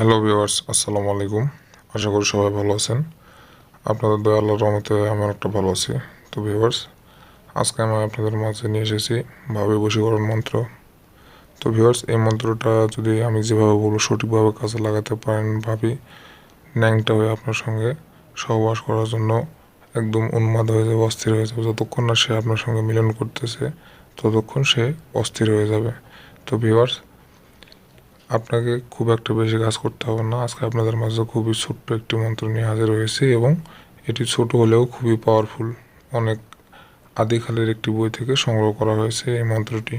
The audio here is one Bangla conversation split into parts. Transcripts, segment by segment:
হ্যালো ভিউয়ার্স আসসালামু আলাইকুম। আশা করি সবাই ভালো আছেন। আপনাদের দয়া আল্লাহর রহমতে আমি অনেকটা ভালো আছি। তো ভিওয়ার্স আজকে আমি আপনাদের মাঝে নিয়ে এসেছি ভাবে বশীকরণ মন্ত্র। তো ভিওয়ার্স এই মন্ত্রটা যদি আমি যেভাবে বলব সঠিকভাবে কাজে লাগাতে পারেন ভাবি, ন্যাংটা হয়ে আপনার সঙ্গে সহবাস করার জন্য একদম উন্মাদ হয়ে যাবে, অস্থির হয়ে যাবে। যতক্ষণ না সে আপনার সঙ্গে মিলন করতেছে, ততক্ষণ সে অস্থির হয়ে যাবে। তো ভিউয়ার্স আপনাকে খুব একটা বেশি কাজ করতে হবে না। আজকে আপনাদের মাঝে খুবই ছোট্ট একটি মন্ত্র নিয়ে হাজির হয়েছি এবং এটি ছোট হলেও খুবই পাওয়ারফুল অনেক আদিকালের একটি বই থেকে সংগ্রহ করা হয়েছে এই মন্ত্রটি।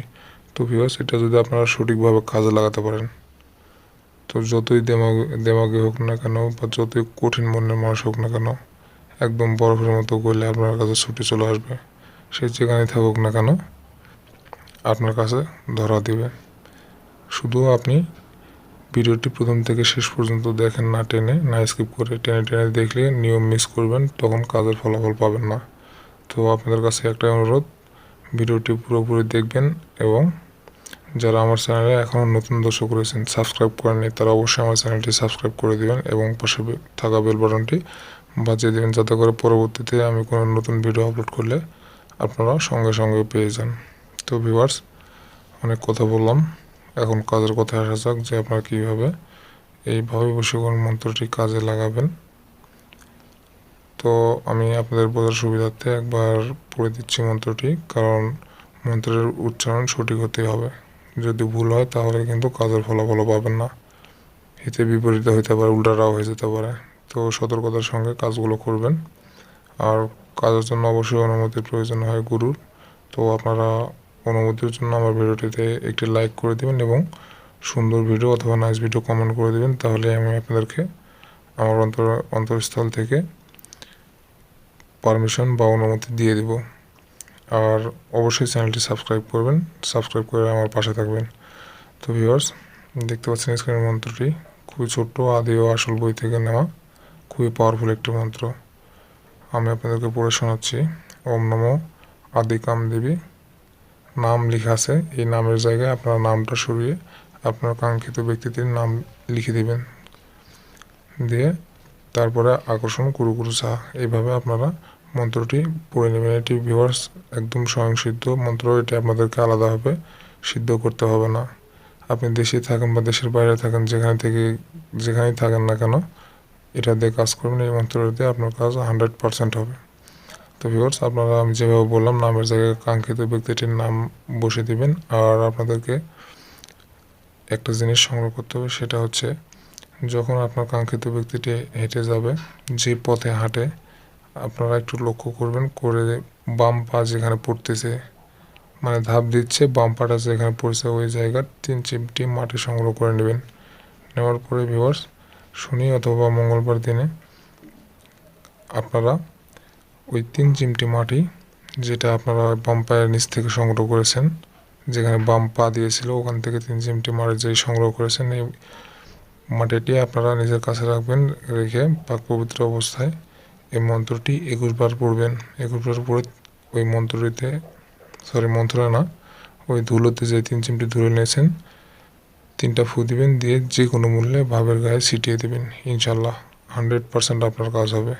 তো ভিউয়ার্স এটা যদি আপনারা সঠিকভাবে কাজে লাগাতে পারেন, তো যতই দেমাগ, দেমাগে হোক না কেন বা যতই কঠিন মনের মানুষ হোক না কেন, একদম বরফের মতো গলে আপনার কাছে ছুটে চলে আসবে। সে যেখানে থাকুক না কেন, আপনার কাছে ধরা দিবে। শুধু আপনি ভিডিওটি প্রথম থেকে শেষ পর্যন্ত দেখেন না টেনে, না স্কিপ করে টেনে টেনে দেখলে নিয়ম মিস করবেন, তখন কাজের ফলাফল পাবেন না। তো আপনাদের কাছে একটা অনুরোধ, ভিডিওটি পুরোপুরি দেখবেন এবং যারা আমার চ্যানেলে এখনও নতুন দর্শক রয়েছেন সাবস্ক্রাইব করেননি তারা অবশ্যই আমার চ্যানেলটি সাবস্ক্রাইব করে দেবেন এবং পাশে থাকা বেল বাটনটি বাজিয়ে দেবেন যাতে করে পরবর্তীতে আমি কোনো নতুন ভিডিও আপলোড করলে আপনারা সঙ্গে সঙ্গে পেয়ে যান। তো ভিউয়ার্স অনেক কথা বললাম। এখন কাজের কথা আসা যাক যে আপনারা কীভাবে এইভাবে বশীকরণ মন্ত্রটি কাজে লাগাবেন। তো আমি আপনাদের বোঝার সুবিধার্থে একবার পড়ে দিচ্ছি মন্ত্রটি, কারণ মন্ত্রের উচ্চারণ সঠিক হতে হবে। যদি ভুল হয়, তাহলে কিন্তু কাজের ফলাফলও পাবেন না। হিতে বিপরীত হইতে পারে, উল্টাটাও হয়ে যেতে পারে। তো সতর্কতার সঙ্গে কাজগুলো করবেন। আর কাজের জন্য অবশ্যই অনুমতির প্রয়োজন হয় গুরুর। তো আপনারা অনুমতির জন্য আমার ভিডিওটিতে একটি লাইক করে দেবেন এবং সুন্দর ভিডিও অথবা নাইস ভিডিও কমেন্ট করে দেবেন, তাহলে আমি আপনাদেরকে আমার অন্তর অন্তরস্থল থেকে পারমিশন বা অনুমতি দিয়ে দেব। আর অবশ্যই চ্যানেলটি সাবস্ক্রাইব করবেন সাবস্ক্রাইব করে আমার পাশে থাকবেন। তো ভিউয়ার্স দেখতে পাচ্ছেন স্ক্রিনের মন্ত্রটি, খুবই ছোট্ট, আদি ও আসল বই থেকে নেওয়া, খুবই পাওয়ারফুল একটি মন্ত্র। আমি আপনাদেরকে পড়ে শোনাচ্ছি। ওম নমো আদি দেবী। নাম লেখা আছে, এই নামের জায়গায় আপনার নামটা সরিয়ে আপনার কাঙ্ক্ষিত ব্যক্তিটির নাম লিখে দিবেন। দিয়ে তারপরে আকর্ষণ কুরু কুরু চা, এইভাবে আপনারা মন্ত্রটি পড়ে নেবেন। এটি ভিউয়ার্স একদম স্বয়ংসিদ্ধ মন্ত্র, এটি আপনাদেরকে আলাদাভাবে সিদ্ধ করতে হবে না। আপনি দেশে থাকেন বা দেশের বাইরে থাকেন, যেখানে থেকে, যেখানেই থাকেন না কেন, এটা দিয়ে কাজ করবেন, এই মন্ত্র দিয়ে আপনার কাজ হান্ড্রেড পারসেন্ট হবে। তো ভিউয়ার্স আপনারা আমি যেভাবে বললাম, নামের জায়গায় কাঙ্ক্ষিত ব্যক্তিটির নাম বসে দিবেন। আর আপনাদেরকে একটা জিনিস সংগ্রহ করতে হবে, সেটা হচ্ছে যখন আপনার কাঙ্ক্ষিত ব্যক্তিটি হেঁটে যাবে, যে পথে হাঁটে, আপনারা একটু লক্ষ্য করবেন, করে বাম পা যেখানে পড়তেছে মানে ধাপ দিচ্ছে, বাম পাটা যেখানে পড়ছে ওই জায়গার তিন চিমটি মাটি সংগ্রহ করে নেবেন। নেওয়ার পরে ভিউয়ার্স শনি অথবা মঙ্গলবার দিনে আপনারা ওই তিন চিমটি মাটি যেটা আপনারা বাম পায়ের নিচ থেকে সংগ্রহ করেছেন, যেখানে বাম পা দিয়েছিল, ওখান থেকে তিন চিমটি মাটি যেই সংগ্রহ করেছেন, এই মাটিটি আপনারা নিজের কাছে রাখবেন, রেখে পাক পবিত্র অবস্থায় এই মন্ত্রটি একুশ বার পড়বেন। একুশ বার পড়ে ওই মন্ত্রটিতে সরি মন্ত্র না, ওই ধুলোতে যে তিন চিমটি ধুলো নিয়েছেন, তিনটা ফু দিবেন, দিয়ে যে কোনো মূল্যে ভাবের গায়ে ছিটিয়ে দেবেন ইনশাল্লাহ হান্ড্রেড পারসেন্ট আপনার কাজ হবে।